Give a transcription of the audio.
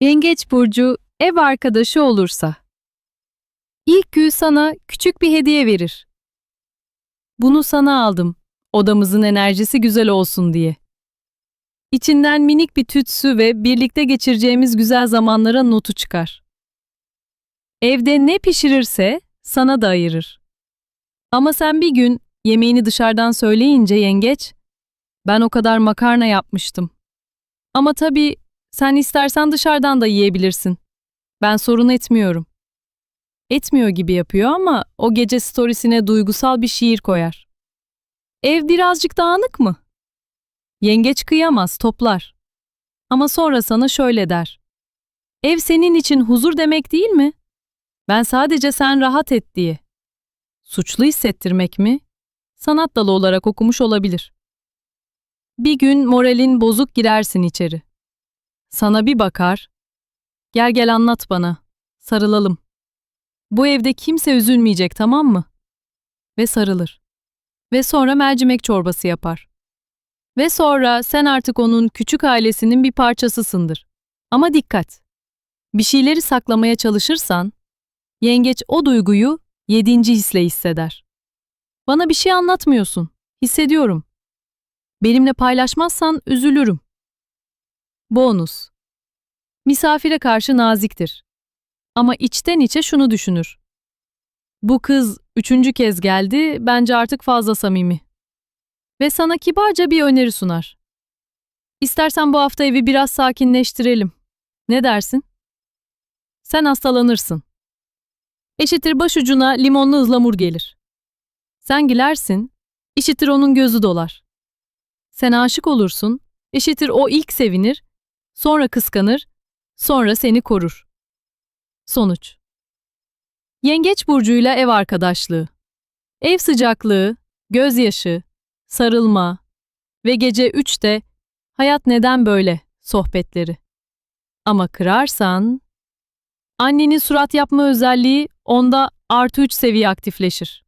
Yengeç burcu ev arkadaşı olursa. İlk gün sana küçük bir hediye verir. Bunu sana aldım. Odamızın enerjisi güzel olsun diye. İçinden minik bir tütsü ve birlikte geçireceğimiz güzel zamanlara notu çıkar. Evde ne pişirirse sana da ayırır. Ama sen bir gün yemeğini dışarıdan söyleyince yengeç, ben o kadar makarna yapmıştım. Ama tabii sen istersen dışarıdan da yiyebilirsin. Ben sorun etmiyorum. Etmiyor gibi yapıyor ama o gece storiesine duygusal bir şiir koyar. Ev birazcık dağınık mı? Yengeç kıyamaz, toplar. Ama sonra sana şöyle der. Ev senin için huzur demek değil mi? Ben sadece sen rahat et diye. Suçlu hissettirmek mi? Sanat dalı olarak okumuş olabilir. Bir gün moralin bozuk girersin içeri. Sana bir bakar. Gel gel anlat bana. Sarılalım. Bu evde kimse üzülmeyecek tamam mı? Ve sarılır. Ve sonra mercimek çorbası yapar. Ve sonra sen artık onun küçük ailesinin bir parçasısındır. Ama dikkat. Bir şeyleri saklamaya çalışırsan, yengeç o duyguyu yedinci hisle hisseder. Bana bir şey anlatmıyorsun. Hissediyorum. Benimle paylaşmazsan üzülürüm. Bonus. Misafire karşı naziktir. Ama içten içe şunu düşünür. Bu kız üçüncü kez geldi, bence artık fazla samimi. Ve sana kibarca bir öneri sunar. İstersen bu hafta evi biraz sakinleştirelim. Ne dersin? Sen hastalanırsın. Eşittir başucuna limonlu ızlamur gelir. Sen gülersin, eşittir onun gözü dolar. Sen aşık olursun, eşittir o ilk sevinir, sonra kıskanır, sonra seni korur. Sonuç Yengeç burcuyla ev arkadaşlığı. Ev sıcaklığı, gözyaşı, sarılma ve gece 3'te hayat neden böyle sohbetleri. Ama kırarsan annenin surat yapma özelliği onda artı 3 seviye aktifleşir.